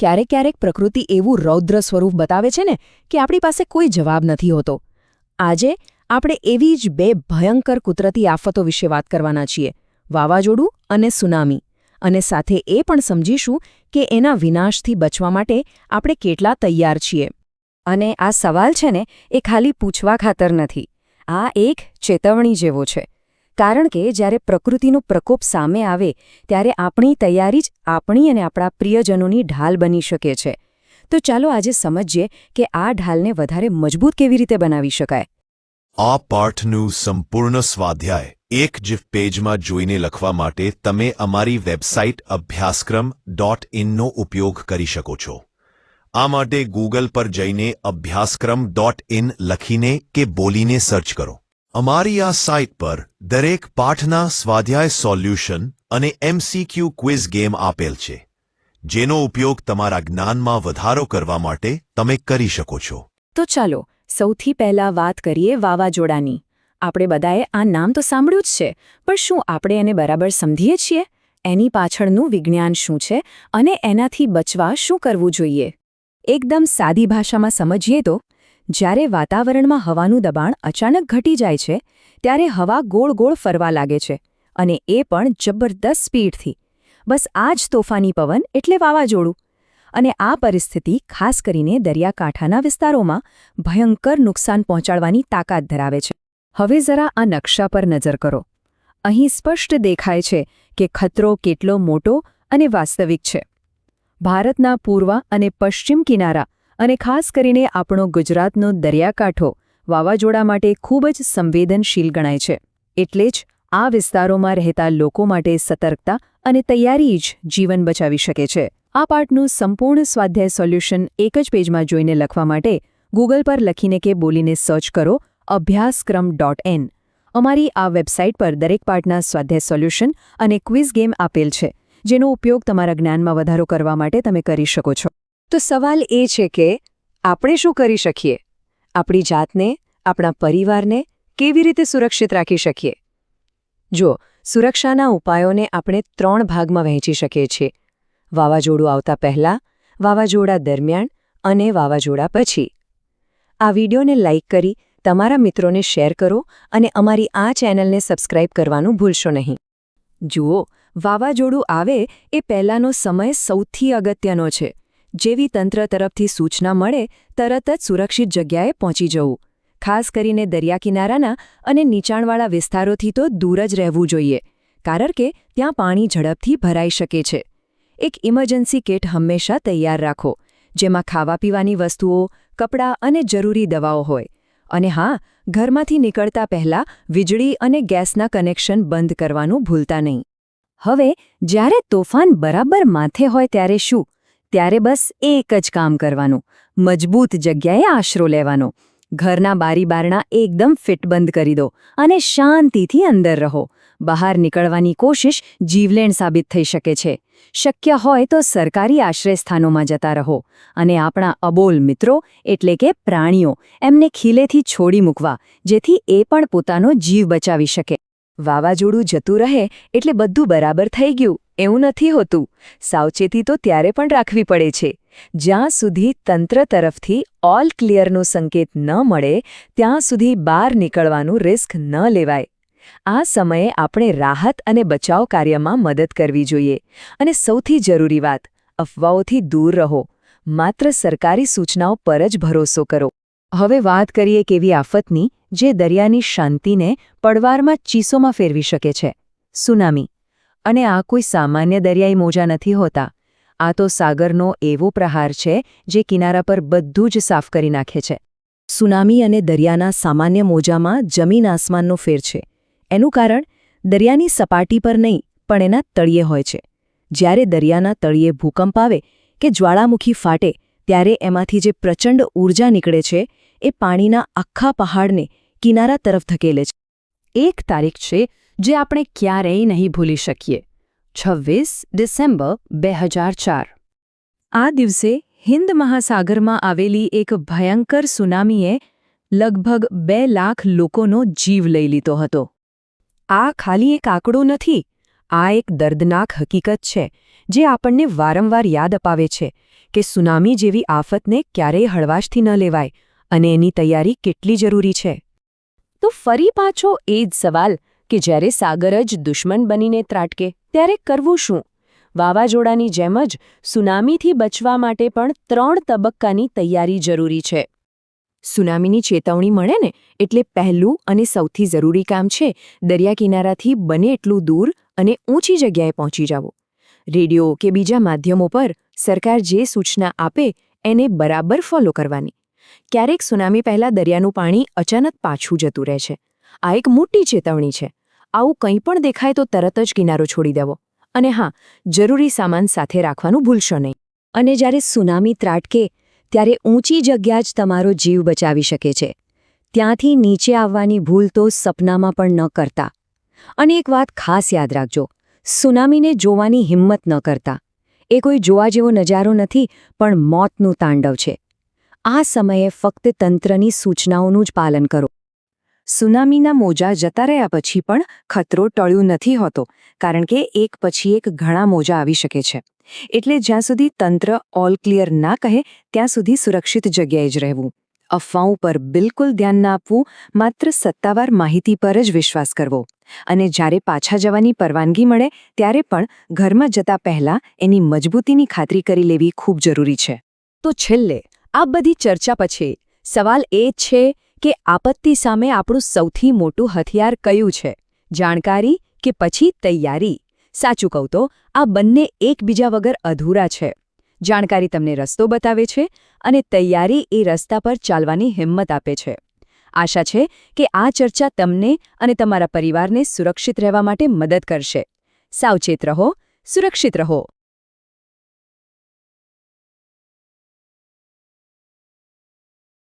ક્યારેક ક્યારેક પ્રકૃતિ એવું રૌદ્ર સ્વરૂપ બતાવે છે ને કે આપણી પાસે કોઈ જવાબ નથી હોતો. આજે આપણે એવી જ બે ભયંકર કુદરતી આફતો વિશે વાત કરવાના છીએ, વાવાઝોડું અને સુનામી. અને સાથે એ પણ સમજીશું કે એના વિનાશથી બચવા માટે આપણે કેટલા તૈયાર છીએ. અને આ સવાલ છે ને એ ખાલી પૂછવા ખાતર નથી. આ એક ચેતવણી જેવો છે. કારણ કે જ્યારે પ્રકૃતિનો પ્રકોપ સામે આવે, ત્યારે આપણી તૈયારી જ આપણી અને આપણા પ્રિયજનોની ઢાલ બની શકે છે. તો ચાલો આજે સમજીએ કે આ ઢાલને વધારે મજબૂત કેવી રીતે બનાવી શકાય. આ પાઠનું સંપૂર્ણ સ્વાધ્યાય એક જીફ પેજમાં જોઈને લખવા માટે તમે અમારી વેબસાઇટ અભ્યાસક્રમ ડોટ ઇનનો ઉપયોગ કરી શકો છો. આ માટે ગૂગલ પર જઈને અભ્યાસક્રમ ડોટ ઇન લખીને કે બોલીને સર્ચ કરો. અમારી આ સાઇટ પર દરેક પાઠના સ્વાધ્યાય સોલ્યુશન અને એમસીક્યુ ક્વિઝ ગેમ આપેલ છે, જેનો ઉપયોગ તમારા જ્ઞાનમાં વધારો કરવા માટે તમે કરી શકો છો. તો ચાલો, સૌથી પહેલા વાત કરીએ વાવાઝોડાની. આપણે બધાએ આ નામ તો સાંભળ્યું જ છે, પણ શું આપણે એને બરાબર સમજીએ છીએ? એની પાછળનું વિજ્ઞાન શું છે અને એનાથી બચવા શું કરવું જોઈએ? એકદમ સાદી ભાષામાં સમજીએ તો જ્યારે વાતાવરણમાં હવાનું દબાણ અચાનક ઘટી જાય છે, ત્યારે હવા ગોળ ગોળ ફરવા લાગે છે અને એ પણ જબરદસ્ત સ્પીડથી. બસ આ જ તોફાની પવન એટલે વાવાઝોડું. અને આ પરિસ્થિતિ ખાસ કરીને દરિયાકાંઠાના વિસ્તારોમાં ભયંકર નુકસાન પહોંચાડવાની તાકાત ધરાવે છે. હવે જરા આ નકશા પર નજર કરો. અહીં સ્પષ્ટ દેખાય છે કે ખતરો કેટલો મોટો અને વાસ્તવિક છે. ભારતના પૂર્વ અને પશ્ચિમ કિનારા અને ખાસ કરીને આપણો ગુજરાતનો દરિયાકાંઠો વાવાઝોડા માટે ખૂબ જ સંવેદનશીલ ગણાય છે. એટલે જ આ વિસ્તારોમાં રહેતા લોકો માટે સતર્કતા અને તૈયારી જ જીવન બચાવી શકે છે. આ પાઠનું સંપૂર્ણ સ્વાધ્યાય સોલ્યુશન એક જ પેજમાં જોઈને લખવા માટે ગૂગલ પર લખીને કે બોલીને સર્ચ કરો અભ્યાસક્રમ ડોટ એન. અમારી આ વેબસાઇટ પર દરેક પાઠના સ્વાધ્યાય સોલ્યુશન અને ક્વિઝ ગેમ આપેલ છે, જેનો ઉપયોગ તમારા જ્ઞાનમાં વધારો કરવા માટે તમે કરી શકો છો. તો સવાલ એ છે કે આપણે શું કરી શકીએ? આપણી જાતને, આપણા પરિવારને કેવી રીતે સુરક્ષિત રાખી શકીએ? જો, સુરક્ષાના ઉપાયોને આપણે ત્રણ ભાગમાં વહેંચી શકીએ છીએ. વાવાઝોડું આવતા પહેલાં, વાવાઝોડા દરમિયાન અને વાવાઝોડા પછી. આ વિડીયોને લાઇક કરી તમારા મિત્રોને શેર કરો અને અમારી આ ચેનલને સબસ્ક્રાઇબ કરવાનું ભૂલશો નહીં. જુઓ, વાવાઝોડું આવે એ પહેલાંનો સમય સૌથી અગત્યનો છે. જેવી તંત્ર તરફથી સૂચના મળે, તરત જ સુરક્ષિત જગ્યાએ પહોંચી જવું. ખાસ કરીને દરિયાકિનારાના અને નીચાણવાળા વિસ્તારોથી તો દૂર જ રહેવું જોઈએ, કારણ કે ત્યાં પાણી ઝડપથી ભરાઈ શકે છે. એક ઇમરજન્સી કિટ હંમેશા તૈયાર રાખો, જેમાં ખાવા પીવાની વસ્તુઓ, કપડાં અને જરૂરી દવાઓ હોય. અને હા, ઘરમાંથી નીકળતા પહેલાં વીજળી અને ગેસના કનેક્શન બંધ કરવાનું ભૂલતા નહીં. હવે, જ્યારે તોફાન બરાબર માથે હોય ત્યારે શું? ત્યારે બસ એક જ કામ કરવાનું. મજબૂત જગ્યાએ આશરો લેવાનો. ઘરના બારી બારણા એકદમ ફિટ બંધ કરી દો અને શાંતિથી અંદર રહો. બહાર નીકળવાની કોશિશ જીવલેણ સાબિત થઈ શકે છે. શક્ય હોય તો સરકારી આશ્રયસ્થાનોમાં જતા રહો અને આપણા અબોલ મિત્રો, એટલે કે પ્રાણીઓ, એમને ખીલેથી છોડી મૂકવા, જેથી એ પણ પોતાનો જીવ બચાવી શકે. વાવાઝોડું જતું રહે એટલે બધું બરાબર થઈ ગયું. એવું નથી હોતું. સાવચેતી તો ત્યારે પણ રાખવી પડે છે. જ્યાં સુધી તંત્ર તરફથી ઓલ ક્લિયરનો સંકેત ન મળે, ત્યાં સુધી બહાર નીકળવાનું રિસ્ક ન લેવાય. આ સમયે આપણે રાહત અને બચાવ કાર્યમાં મદદ કરવી જોઈએ. અને સૌથી જરૂરી વાત, અફવાઓથી દૂર રહો. માત્ર સરકારી સૂચનાઓ પર જ ભરોસો કરો. હવે વાત કરીએ કેવી આફતની, જે દરિયાની શાંતિને પડવારમાં ચીસોમાં ફેરવી શકે છે. સુનામી અને આ કોઈ સામાન્ય દરિયાઈ મોજા નથી હોતા. આ તો સાગરનો એવો પ્રહાર છે જે કિનારા પર બધું જ સાફ કરી નાખે છે. સુનામી અને દરિયાના સામાન્ય મોજામાં જમીન આસમાનનો ફેર છે. એનું કારણ, દરિયાની સપાટી પર નહીં, પણ એના તળિયે હોય છે. જ્યારે દરિયાના તળિયે ભૂકંપ આવે કે જ્વાળામુખી ફાટે, ત્યારે એમાંથી જે પ્રચંડ ઊર્જા નીકળે છે, એ પાણીના આખા પહાડને કિનારા તરફ ધકેલે છે. એક તારીખ છે જે આપણે ક્યારેય નહીં ભૂલી શકીએ. છવ્વીસ ડિસેમ્બર બે આ દિવસે હિન્દ મહાસાગરમાં આવેલી એક ભયંકર સુનામીએ લગભગ બે લાખ લોકોનો જીવ લઈ લીધો હતો. આ ખાલી એક આંકડો નથી, આ એક દર્દનાક હકીકત છે, જે આપણને વારંવાર યાદ અપાવે છે કે સુનામી જેવી આફતને ક્યારેય હળવાશથી ન લેવાય અને એની તૈયારી કેટલી જરૂરી છે. તો ફરી પાછો એ જ સવાલ કે જ્યારે સાગર જ દુશ્મન બનીને ત્રાટકે, ત્યારે કરવું શું? વાવાઝોડાની જેમ જ સુનામીથી બચવા માટે પણ ત્રણ તબક્કાની તૈયારી જરૂરી છે. સુનામીની ચેતવણી મળે ને, એટલે પહેલું અને સૌથી જરૂરી કામ છે, દરિયા કિનારાથી બને એટલું દૂર અને ઊંચી જગ્યાએ પહોંચી જાઓ રેડિયો કે બીજા માધ્યમો પર સરકાર જે સૂચના આપે, એને બરાબર ફોલો કરવાની. ક્યારેક સુનામી પહેલાં દરિયાનું પાણી અચાનક પાછું જતું રહે છે. આ એક મોટી ચેતવણી છે. આવું કંઈ પણ દેખાય તો તરત જ કિનારો છોડી દેવો. અને હા, જરૂરી સામાન સાથે રાખવાનું ભૂલશો નહીં. અને જ્યારે સુનામી ત્રાટકે, ત્યારે ઊંચી જગ્યા જ તમારો જીવ બચાવી શકે છે. ત્યાંથી નીચે આવવાની ભૂલ તો સપનામાં પણ ન કરતા. અને એક વાત ખાસ યાદ રાખજો, સુનામીને જોવાની હિંમત ન કરતા. એ કોઈ જોવા જેવો નજારો નથી, પણ મોતનું તાંડવ છે. આ સમયે ફક્ત તંત્રની સૂચનાઓનું જ પાલન કરો. સુનામીના મોજા જતા રહ્યા પછી પણ ખતરો ટળ્યું નથી હોતો, કારણ કે એક પછી એક ઘણા મોજા આવી શકે છે. એટલે જ્યાં સુધી તંત્ર ઓલ ક્લિયર ના કહે, ત્યાં સુધી સુરક્ષિત જગ્યાએ જ રહેવું. અફવાઓ પર બિલકુલ ધ્યાન ના આપવું, માત્ર સત્તાવાર માહિતી પર જ વિશ્વાસ કરવો. અને જ્યારે પાછા જવાની પરવાનગી મળે, ત્યારે પણ ઘરમાં જતા પહેલા એની મજબૂતીની ખાતરી કરી લેવી ખૂબ જરૂરી છે. તો છેલ્લે, આ બધી ચર્ચા પછી, સવાલ એ છે કે આપત્તિ સામે આપણું સૌથી મોટું હથિયાર કયું છે? જાણકારી કે પછી તૈયારી? સાચું કહું તો, આ બંને એકબીજા વગર અધૂરા છે. જાણકારી તમને રસ્તો બતાવે છે અને તૈયારી એ રસ્તા પર ચાલવાની હિંમત આપે છે. આશા છે કે આ ચર્ચા તમને અને તમારા પરિવારને સુરક્ષિત રહેવા માટે મદદ કરશે. સાવચેત રહો, સુરક્ષિત રહો.